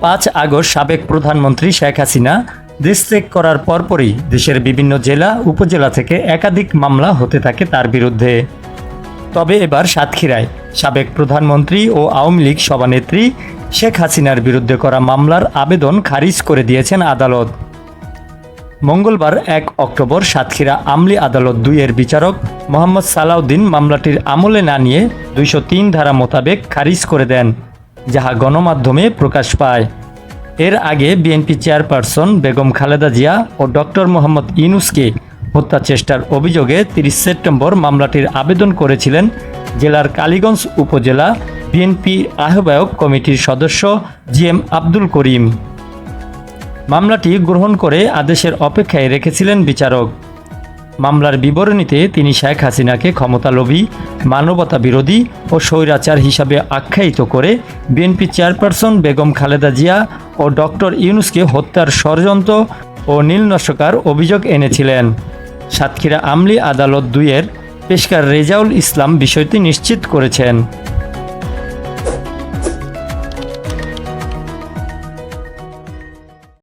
পাঁচ আগস্ট সাবেক প্রধানমন্ত্রী শেখ হাসিনা দেশ ত্যাগ করার পরপরই দেশের বিভিন্ন জেলা, উপজেলা থেকে একাধিক মামলা হতে থাকে তার বিরুদ্ধে। তবে এবার সাতক্ষীরায় সাবেক প্রধানমন্ত্রী ও আওয়ামী লীগ সভানেত্রী শেখ হাসিনার বিরুদ্ধে করা মামলার আবেদন খারিজ করে দিয়েছেন আদালত। মঙ্গলবার এক অক্টোবর সাতক্ষীরা আমলি আদালত দুইয়ের বিচারক মোহাম্মদ সালাউদ্দিন মামলাটির আমলে না নিয়ে দুইশো তিন ধারা মোতাবেক খারিজ করে দেন। যাহা গণমাধ্যমে প্রকাশ পায়। এর আগে বিএনপি চেয়ারপারসন বেগম খালেদা জিয়া ও ডক্টর মোহাম্মদ ইনুসকে হত্যা চেষ্টার অভিযোগে তিরিশ সেপ্টেম্বর মামলাটির আবেদন করেছিলেন জেলার কালীগঞ্জ উপজেলা বিএনপি আহ্বায়ক কমিটির সদস্য জি এম আব্দুল করিম। মামলাটি গ্রহণ করে আদেশের অপেক্ষায় রেখেছিলেন বিচারক। মামলার বিবরণীতে তিনি শেখ হাসিনাকে ক্ষমতালোভী মানবতা বিরোধী ও স্বৈরাচার হিসাবে আখ্যায়িত করে বিএনপি চেয়ারপারসন বেগম খালেদা জিয়া ও ডক্টর ইউনুসকে হত্যার ষড়যন্ত্র ও নীলনস্যকার অভিযোগ এনেছিলেন। সাতক্ষীরা আমলি আদালত দুইয়ের পেশকার রেজাউল ইসলাম বিষয়টি নিশ্চিত করেছেন।